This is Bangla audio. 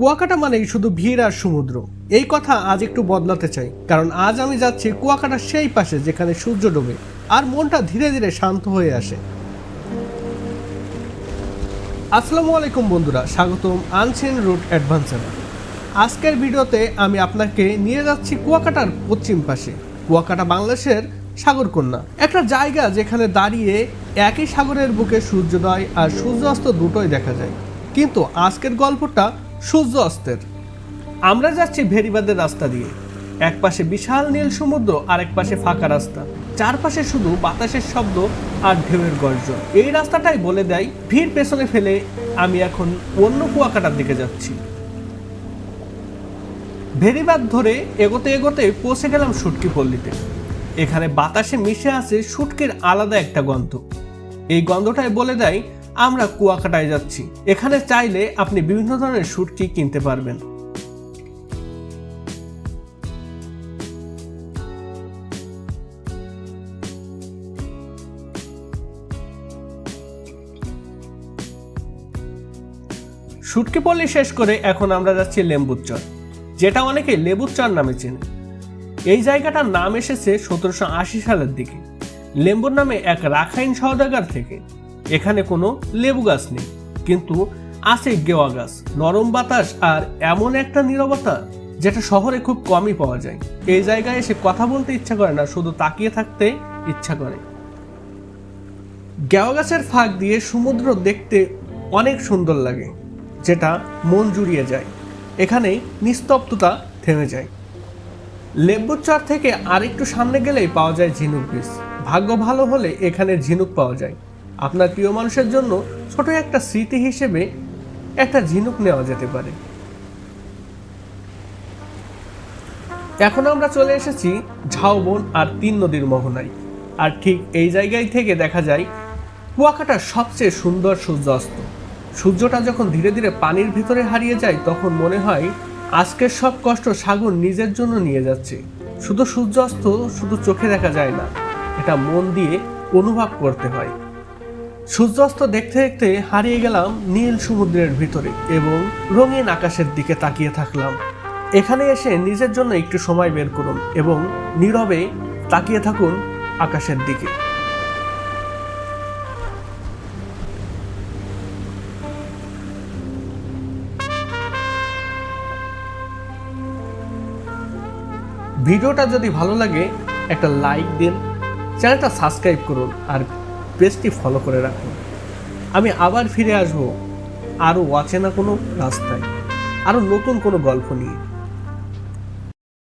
কুয়াকাটা মানেই শুধু ভিড় আর সমুদ্র। এই কথা আজ একটু বদলাতে চাই, কারণ আজ আমি যাচ্ছি কুয়াকাটার সেই পাশে যেখানে সূর্য ডোবে, আর মনটা ধীরে ধীরে শান্ত হয়ে আসে। আসসালামু আলাইকুম বন্ধুরা, স্বাগতম আনসেন রুট অ্যাডভেঞ্চার আজকের ভিডিওতে আমি আপনাকে নিয়ে যাচ্ছি কুয়াকাটার পশ্চিম পাশে, কুয়াকাটা বাংলাদেশের সাগরকন্যা। একটা জায়গা যেখানে দাঁড়িয়ে একই সাগরের বুকে সূর্যোদয় আর সূর্যাস্ত দুটোই দেখা যায়। কিন্তু আজকের গল্পটা সূর্য অস্তের। আমরা যাচ্ছি ভেরিবাদের রাস্তা দিয়ে। এক পাশে বিশাল নীল সমুদ্র আর এক পাশে ফাঁকা রাস্তা। চারপাশে শুধু বাতাসের শব্দ আর ঢেউয়ের গর্জন। এই রাস্তাটাই বলে দেয়, ভিড় পেছনে ফেলে আমি এখন অন্য কুয়াকাটার দিকে যাচ্ছি। ভেরিবাদ ধরে এগোতে এগোতে পৌঁছে গেলাম সুটকি পল্লীতে। এখানে বাতাসে মিশে আছে শুটকির আলাদা একটা গন্ধ। এই গন্ধটাই বলে দেয় আমরা কুয়াকাটায় যাচ্ছি। এখানে চাইলে আপনি বিভিন্ন ধরনের শুটকি কিনতে পারবেন। শুটকি পল্লী শেষ করে এখন আমরা যাচ্ছি লেম্বুর চর, যেটা অনেকে লেবুর চর নামে চেনে। এই জায়গাটার নাম এসেছে সতেরোশো আশি সালের দিকে। লেম্বুর নামে এক রাখাইন সওদাগার থেকে। এখানে কোনো লেবু গাছ নেই। কিন্তু আছে গেওয়া গাছ, নরম বাতাস আর এমন একটা নীরবতা যেটা শহরে খুব কমই পাওয়া যায়। এই জায়গায় এসে কথা বলতে ইচ্ছা করে না, শুধু তাকিয়ে থাকতে ইচ্ছা করে। গেওয়া গাছের ফাঁক দিয়ে সমুদ্র দেখতে অনেক সুন্দর লাগে, যেটা মন জুড়িয়ে যায়। এখানে নিস্তব্ধতা থেমে যায়। লেবুর চর থেকে আরেকটু সামনে গেলেই পাওয়া যায় ঝিনুক বীজ। ভাগ্য ভালো হলে এখানে ঝিনুক পাওয়া যায়। আপনার প্রিয় মানুষের জন্য ছোট একটা স্মৃতি হিসেবে একটা ঝিনুক নেওয়া যেতে পারে। এখন আমরা চলে এসেছি ঝাউবন আর তিন নদীর মোহনায়। আর ঠিক এই জায়গায় থেকে দেখা যায়, কুয়াকাটার সবচেয়ে সুন্দর সূর্যাস্ত। সূর্যটা যখন ধীরে ধীরে পানির ভিতরে হারিয়ে যায়, তখন মনে হয় আজকের সব কষ্ট সাগর নিজের জন্য নিয়ে যাচ্ছে। শুধু সূর্যাস্ত, শুধু চোখে দেখা যায় না, এটা মন দিয়ে অনুভব করতে হয়। সূর্যাস্ত দেখতে দেখতে হারিয়ে গেলাম নীল সমুদ্রের ভিতরে এবং রঙিন আকাশের দিকে তাকিয়ে থাকলাম। এখানে এসে নিজের জন্য একটু সময় বের করুন এবং নীরবে তাকিয়ে থাকুন আকাশের দিকে। ভিডিওটা যদি ভালো লাগে, একটা লাইক দিন, চ্যানেলটা সাবস্ক্রাইব করুন আর পেজটি ফলো করে রাখুন। আমি আবার ফিরে আসব। আরও অচেনা কোনো রাস্তায়। আরও নতুন কোনো গল্প নিয়ে।